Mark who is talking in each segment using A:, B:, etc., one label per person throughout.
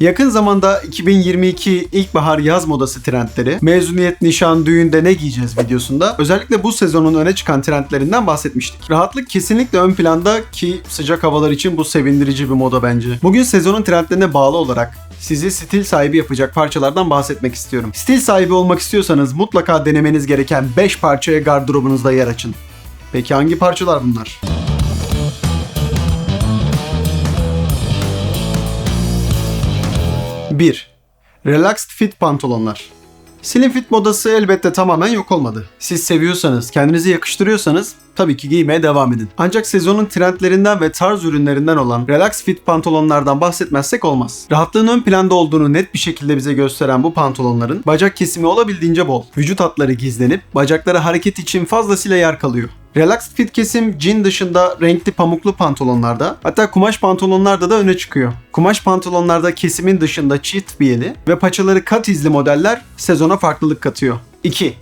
A: Yakın zamanda 2022 ilkbahar yaz modası trendleri, mezuniyet, nişan, düğünde ne giyeceğiz videosunda özellikle bu sezonun öne çıkan trendlerinden bahsetmiştik. Rahatlık kesinlikle ön planda ki sıcak havalar için bu sevindirici bir moda bence. Bugün sezonun trendlerine bağlı olarak sizi stil sahibi yapacak parçalardan bahsetmek istiyorum. Stil sahibi olmak istiyorsanız mutlaka denemeniz gereken 5 parçaya gardırobunuzda yer açın. Peki hangi parçalar bunlar? Bir, Relaxed Fit pantolonlar. Slim fit modası elbette tamamen yok olmadı. Siz seviyorsanız, kendinizi yakıştırıyorsanız tabii ki giymeye devam edin. Ancak sezonun trendlerinden ve tarz ürünlerinden olan relax fit pantolonlardan bahsetmezsek olmaz. Rahatlığın ön planda olduğunu net bir şekilde bize gösteren bu pantolonların bacak kesimi olabildiğince bol. Vücut hatları gizlenip bacaklara hareket için fazlasıyla yer kalıyor. Relaxed fit kesim jean dışında renkli pamuklu pantolonlarda hatta kumaş pantolonlarda da öne çıkıyor. Kumaş pantolonlarda kesimin dışında çift biyeli ve paçaları kat izli modeller sezona farklılık katıyor. 2.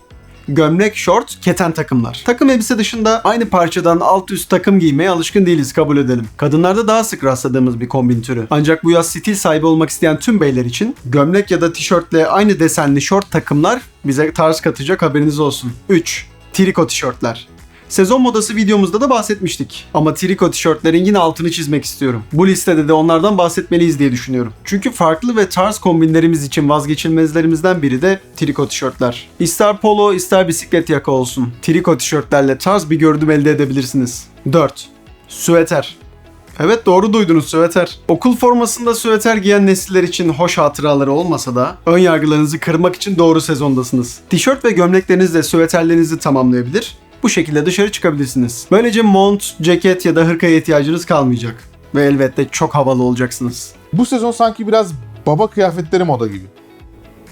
A: Gömlek, şort, keten takımlar. Takım elbise dışında aynı parçadan alt üst takım giymeye alışkın değiliz kabul edelim. Kadınlarda daha sık rastladığımız bir kombin türü. Ancak bu yaz stil sahibi olmak isteyen tüm beyler için gömlek ya da tişörtle aynı desenli şort takımlar bize tarz katacak haberiniz olsun. 3. Triko tişörtler. Sezon modası videomuzda da bahsetmiştik. Ama triko tişörtlerin yine altını çizmek istiyorum. Bu listede de onlardan bahsetmeliyiz diye düşünüyorum. Çünkü farklı ve tarz kombinlerimiz için vazgeçilmezlerimizden biri de triko tişörtler. İster polo ister bisiklet yaka olsun. Triko tişörtlerle tarz bir görünüm elde edebilirsiniz. 4. Süveter. Evet doğru duydunuz süveter. Okul formasında süveter giyen nesiller için hoş hatıraları olmasa da ön yargılarınızı kırmak için doğru sezondasınız. Tişört ve gömleklerinizle süveterlerinizi tamamlayabilir bu şekilde dışarı çıkabilirsiniz. Böylece mont, ceket ya da hırkaya ihtiyacınız kalmayacak. Ve elbette çok havalı olacaksınız.
B: Bu sezon sanki biraz baba kıyafetleri moda gibi.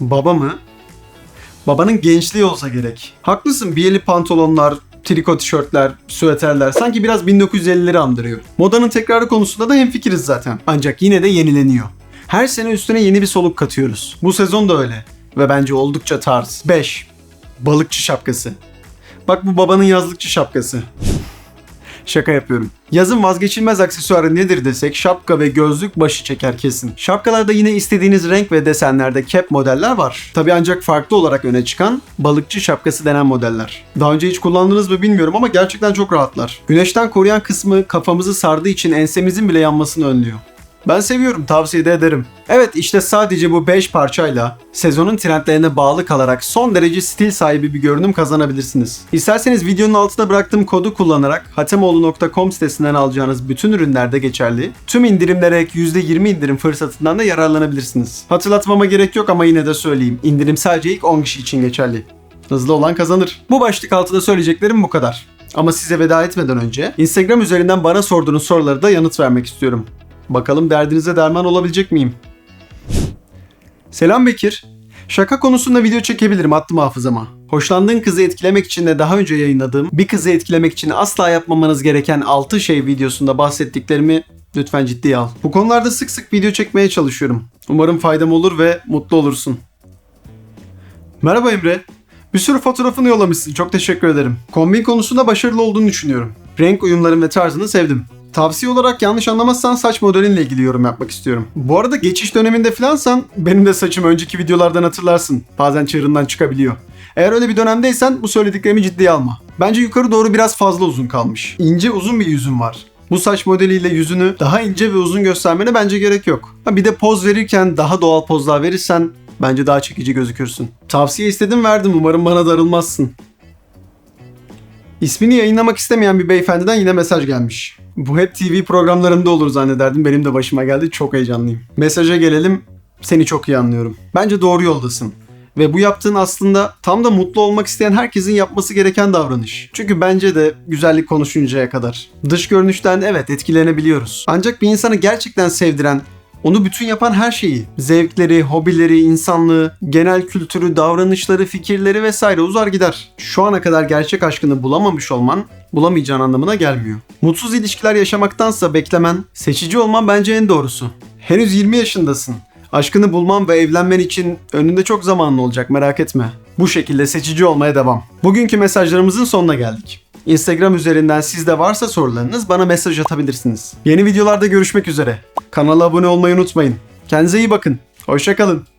A: Baba mı? Babanın gençliği olsa gerek. Haklısın biyeli pantolonlar, triko tişörtler, süveterler sanki biraz 1950'leri andırıyor. Modanın tekrarı konusunda da hemfikiriz zaten. Ancak yine de yenileniyor. Her sene üstüne yeni bir soluk katıyoruz. Bu sezon da öyle. Ve bence oldukça tarz. 5. Balıkçı şapkası. Bak bu babanın yazlıkçı şapkası. Şaka yapıyorum. Yazın vazgeçilmez aksesuarı nedir desek şapka ve gözlük başı çeker kesin. Şapkalarda yine istediğiniz renk ve desenlerde cap modeller var. Tabi ancak farklı olarak öne çıkan balıkçı şapkası denen modeller. Daha önce hiç kullandınız mı bilmiyorum ama gerçekten çok rahatlar. Güneşten koruyan kısmı kafamızı sardığı için ensemizin bile yanmasını önlüyor. Ben seviyorum, tavsiye de ederim. Evet işte sadece bu 5 parçayla sezonun trendlerine bağlı kalarak son derece stil sahibi bir görünüm kazanabilirsiniz. İsterseniz videonun altına bıraktığım kodu kullanarak hatemoğlu.com sitesinden alacağınız bütün ürünlerde geçerli. Tüm indirimlere ek %20 indirim fırsatından da yararlanabilirsiniz. Hatırlatmama gerek yok ama yine de söyleyeyim. İndirim sadece ilk 10 kişi için geçerli. Hızlı olan kazanır. Bu başlık altında söyleyeceklerim bu kadar. Ama size veda etmeden önce Instagram üzerinden bana sorduğunuz soruları da yanıt vermek istiyorum. Bakalım derdinize derman olabilecek miyim? Selam Bekir. Şaka konusunda video çekebilirim attım hafızama. Hoşlandığın kızı etkilemek için de daha önce yayınladığım bir kızı etkilemek için asla yapmamanız gereken 6 şey videosunda bahsettiklerimi lütfen ciddiye al. Bu konularda sık sık video çekmeye çalışıyorum. Umarım faydam olur ve mutlu olursun. Merhaba Emre. Bir sürü fotoğrafını yollamışsın. Çok teşekkür ederim. Kombin konusunda başarılı olduğunu düşünüyorum. Renk uyumların ve tarzını sevdim. Tavsiye olarak yanlış anlamazsan saç modelinle ilgili yorum yapmak istiyorum. Bu arada geçiş döneminde filansan benim de saçım önceki videolardan hatırlarsın. Bazen çığırından çıkabiliyor. Eğer öyle bir dönemdeysen bu söylediklerimi ciddiye alma. Bence yukarı doğru biraz fazla uzun kalmış. İnce uzun bir yüzün var. Bu saç modeliyle yüzünü daha ince ve uzun göstermene bence gerek yok. Ha bir de poz verirken daha doğal pozlar verirsen bence daha çekici gözükürsün. Tavsiye istedim verdim umarım bana darılmazsın. İsmini yayınlamak istemeyen bir beyefendiden yine mesaj gelmiş. Bu hep TV programlarında olur zannederdim. Benim de başıma geldi. Çok heyecanlıyım. Mesaja gelelim. Seni çok iyi anlıyorum. Bence doğru yoldasın. Ve bu yaptığın aslında tam da mutlu olmak isteyen herkesin yapması gereken davranış. Çünkü bence de güzellik konuşuncaya kadar. Dış görünüşten evet etkilenebiliyoruz. Ancak bir insanı gerçekten sevdiren, onu bütün yapan her şeyi, zevkleri, hobileri, insanlığı, genel kültürü, davranışları, fikirleri vesaire uzar gider. Şu ana kadar gerçek aşkını bulamamış olman bulamayacağın anlamına gelmiyor. Mutsuz ilişkiler yaşamaktansa beklemen, seçici olman bence en doğrusu. Henüz 20 yaşındasın. Aşkını bulman ve evlenmen için önünde çok zamanlı olacak merak etme. Bu şekilde seçici olmaya devam. Bugünkü mesajlarımızın sonuna geldik. Instagram üzerinden sizde varsa sorularınız bana mesaj atabilirsiniz. Yeni videolarda görüşmek üzere. Kanala abone olmayı unutmayın. Kendinize iyi bakın. Hoşçakalın.